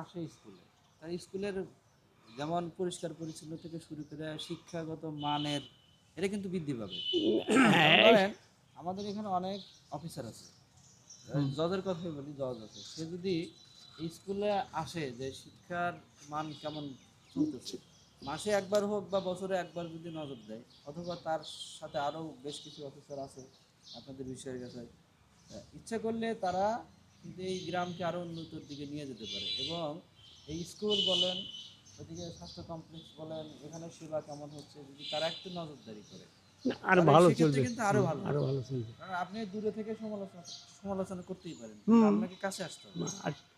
আসে স্কুলে। তার স্কুলের যেমন পরিষ্কার পরিচ্ছন্ন থেকে শুরু করে শিক্ষাগত মানের এটা কিন্তু বৃদ্ধি পাবে। আমাদের এখানে অনেক অফিসার আছে। জজের কথাই বলি জজ আছে। সে যদি স্কুলে আসে যে শিক্ষার মান কেমন চলতেছে মাসে একবার হোক বা বছরে একবার যদি নজর দেয় অথবা তার সাথে আরও বেশ কিছু অফিসার আছে আপনাদের বিষয়ের কাছে ইচ্ছা করলে তারা কিন্তু এই গ্রামকে আরও উন্নতির দিকে নিয়ে যেতে পারে। এবং এই স্কুল বলেন ওদিকে স্বাস্থ্য কমপ্লেক্স বলেন এখানে সেবা কেমন হচ্ছে যদি তারা একটু নজরদারি করে। আর ভালো চলবে। কিন্তু আরও ভালো আরও ভালো চলবে। কারণ আপনি দূরে থেকে সমালোচনা সমালোচনা করতেই পারেন। আপনাকে কাছে আসতে হবে।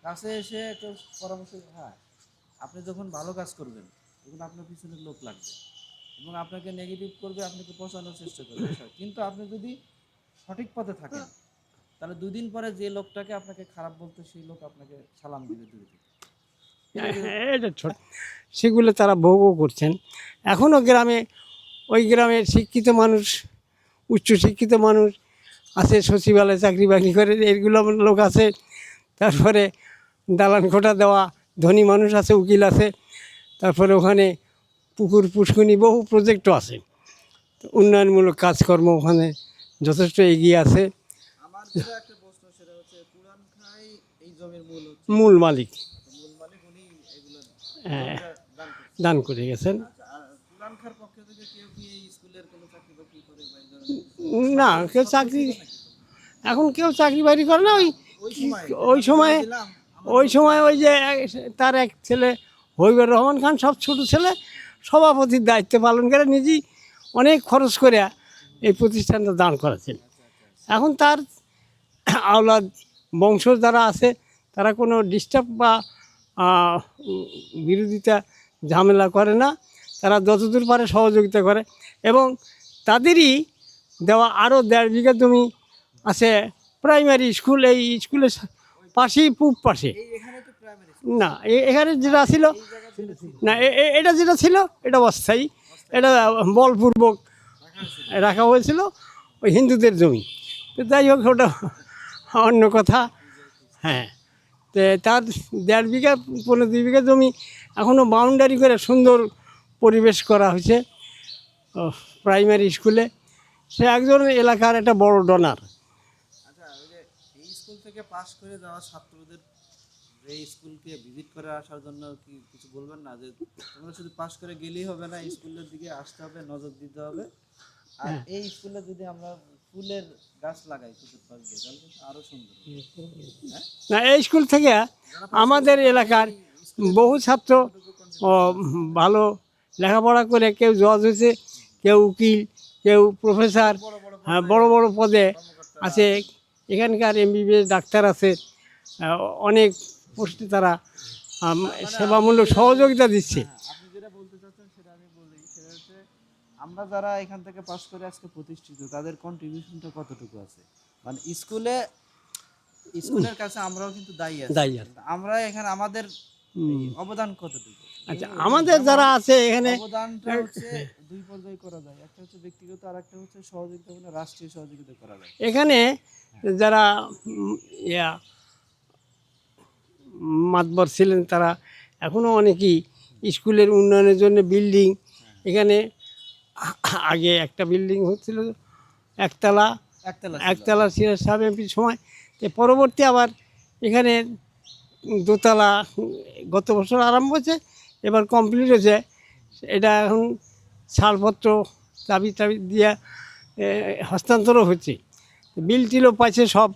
কাছে এসে একটু পরামর্শ হ্যাঁ আপনি যখন ভালো কাজ করবেন তখন আপনার পিছনে লোক লাগবে। এবং আপনাকে নেগেটিভ করবে আপনাকে পচানোর চেষ্টা করবে। কিন্তু আপনি যদি সঠিক পথে থাকেন তাহলে দুদিন পরে যে লোকটাকে আপনাকে খারাপ বলতো সেই লোক আপনাকে সালাম দিবে দূরে থেকে এটা ছোট সেগুলো তারা ভোগও করছেন। এখনও গ্রামে ওই গ্রামের শিক্ষিত মানুষ উচ্চ শিক্ষিত মানুষ আছে সচিবালয়ে চাকরি বাকরি করে এইগুলো লোক আছে। তারপরে দালান কোঠা দেওয়া ধনী মানুষ আছে উকিল আছে। তারপরে ওখানে পুকুর পুষ্কুনি বহু প্রজেক্টও আছে। উন্নয়নমূলক কাজকর্ম ওখানে যথেষ্ট এগিয়ে আছে। মূল মালিক। হ্যাঁ, দান করে গেছেন। না কেউ চাকরি এখন কেউ চাকরি বাকরি করে না ওই ওই সময় ওই সময়ে ওই যে তার এক ছেলে হবিবর রহমান খান সব ছোট ছেলে সভাপতির দায়িত্ব পালন করে নিজেই অনেক খরচ করে এই প্রতিষ্ঠানটা দান করেছেন। এখন তার আওলাদ বংশ যারা আছে তারা কোনো ডিস্টার্ব বা বিরোধিতা ঝামেলা করে না। তারা যতদূর পারে সহযোগিতা করে এবং তাদেরই দেওয়া আরও দেড় বিঘা জমি আছে প্রাইমারি স্কুল এই স্কুলের পাশেই পূব পাশে। না এ- এখানে যেটা ছিল না এটা যেটা ছিল এটা অস্থায়ী। এটা বলপূর্বক রাখা হয়েছিল ওই হিন্দুদের জমি। তো যাই হোক ওটা অন্য কথা। হ্যাঁ। তো তার দেড় বিঘা পনেরো দুই বিঘা জমি এখনও বাউন্ডারি করে সুন্দর পরিবেশ করা হয়েছে প্রাইমারি স্কুলে সে একজন এলাকার একটা বড় ডোনার আচ্ছা এই স্কুল থেকে পাশ করে যাওয়া ছাত্রদের এই স্কুলকে ভিজিট করে আসার জন্য কি কিছু বলবেন না? যে তোমরা শুধু পাশ করে গেলেই হবে না স্কুলের দিকে আসতে হবে নজর দিতে হবে। আর এই স্কুলে যদি আমরা ফুলের গাছ লাগাই আরও সুন্দর না, এই স্কুল থেকে আমাদের এলাকার বহু ছাত্র ভালো লেখাপড়া করে কেউ জজ হয়েছে, কেউ উকিল, কেউ প্রফেসর হ্যাঁ বড় বড় পদে আছে। এখানকার এমবিবিএস ডাক্তার আছে অনেক পোস্টে তারা সেবামূলক সহযোগিতা দিচ্ছে হ্যাঁ, আপনি যেটা বলতে চাচ্ছেন সেটা আমি বলি সেটা হচ্ছে আমরা যারা এখান থেকে পাস করে আজকে প্রতিষ্ঠিত তাদের কন্ট্রিবিউশনটা কতটুকু আছে? মানে স্কুলে স্কুলের কাছে আমরাও কিন্তু দায়ী আছি। দায়ী আছি। আমরা এখানে আমাদের অবদান কতটুকু? আচ্ছা আমাদের যারা আছে এখানে অবদানটা হচ্ছে দুই পর্যায়ে করা যায়। একটা হচ্ছে ব্যক্তিগত আর একটা হচ্ছে সহযোগিতা মানে রাষ্ট্রীয় সহযোগিতা করা যায়। এখানে যারা ইয়া মাতবর ছিলেন তারা এখনও অনেকেই স্কুলের উন্নয়নের জন্য বিল্ডিং এখানে আ- আগে একটা বিল্ডিং হচ্ছিল একতলা। একতলা একতলা সিরাজ সাহেব এমপির সময়। তো পরবর্তী আবার এখানে দোতলা গত বছর আরম্ভ হয়েছে এবার কমপ্লিট হয়েছে। এটা এখন ছাড়পত্র চাবি টাবি দিয়ে হস্তান্তরও হচ্ছে। বিল টিলও পাইছে সব।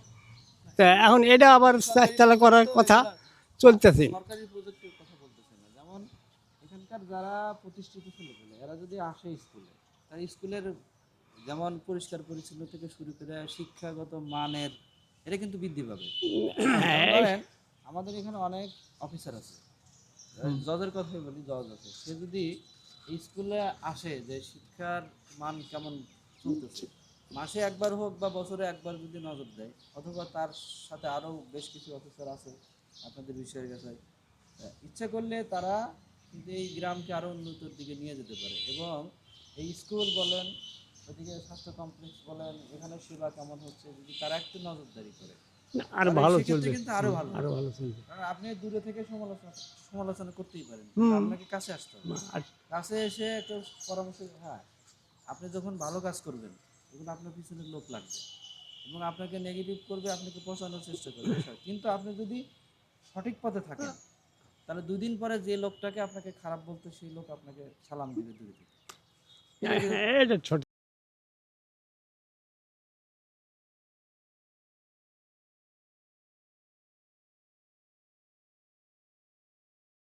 তা এখন এটা আবার চারতলা করার কথা চলতেছে সরকারি প্রজেক্টের কথা বলতেছে না যেমন এখানকার যারা প্রতিষ্ঠিত ছেলেপেলে এরা যদি আসে স্কুলে তার স্কুলের যেমন পরিষ্কার পরিচ্ছন্ন থেকে শুরু করে শিক্ষাগত মানের এটা কিন্তু বৃদ্ধি পাবে। আমাদের এখানে অনেক অফিসার আছে। জজের কথাই বলি জজ আছে। সে যদি স্কুলে আসে যে শিক্ষার মান কেমন চলতেছে মাসে একবার হোক বা বছরে একবার যদি নজর দেয় অথবা তার সাথে আরও বেশ কিছু অফিসার আছে আপনাদের বিষয়ের কাছে ইচ্ছা করলে তারা কিন্তু এই গ্রামকে আরও উন্নতির দিকে নিয়ে যেতে পারে। এবং এই স্কুল বলেন ওদিকে স্বাস্থ্য কমপ্লেক্স বলেন এখানে সেবা কেমন হচ্ছে যদি তারা একটু নজরদারি করে। আর ভালো চলবে। কিন্তু আরও ভালো আরও ভালো চলবে। কারণ আপনি দূরে থেকে সমালোচনা সমালোচনা করতেই পারেন। আপনাকে কাছে আসতে হবে। কাছে এসে একটা পরামর্শ হ্যাঁ আপনি যখন ভালো কাজ করবেন তখন আপনার পিছনে লোক লাগবে। এবং আপনাকে নেগেটিভ করবে আপনাকে পচানোর চেষ্টা করবে। কিন্তু আপনি যদি সঠিক পথে থাকেন তাহলে দুই দিন পরে যে লোকটাকে আপনাকে খারাপ বলতো, সেই লোক আপনাকে সালাম দিবে দূরে থেকে এটা ছোট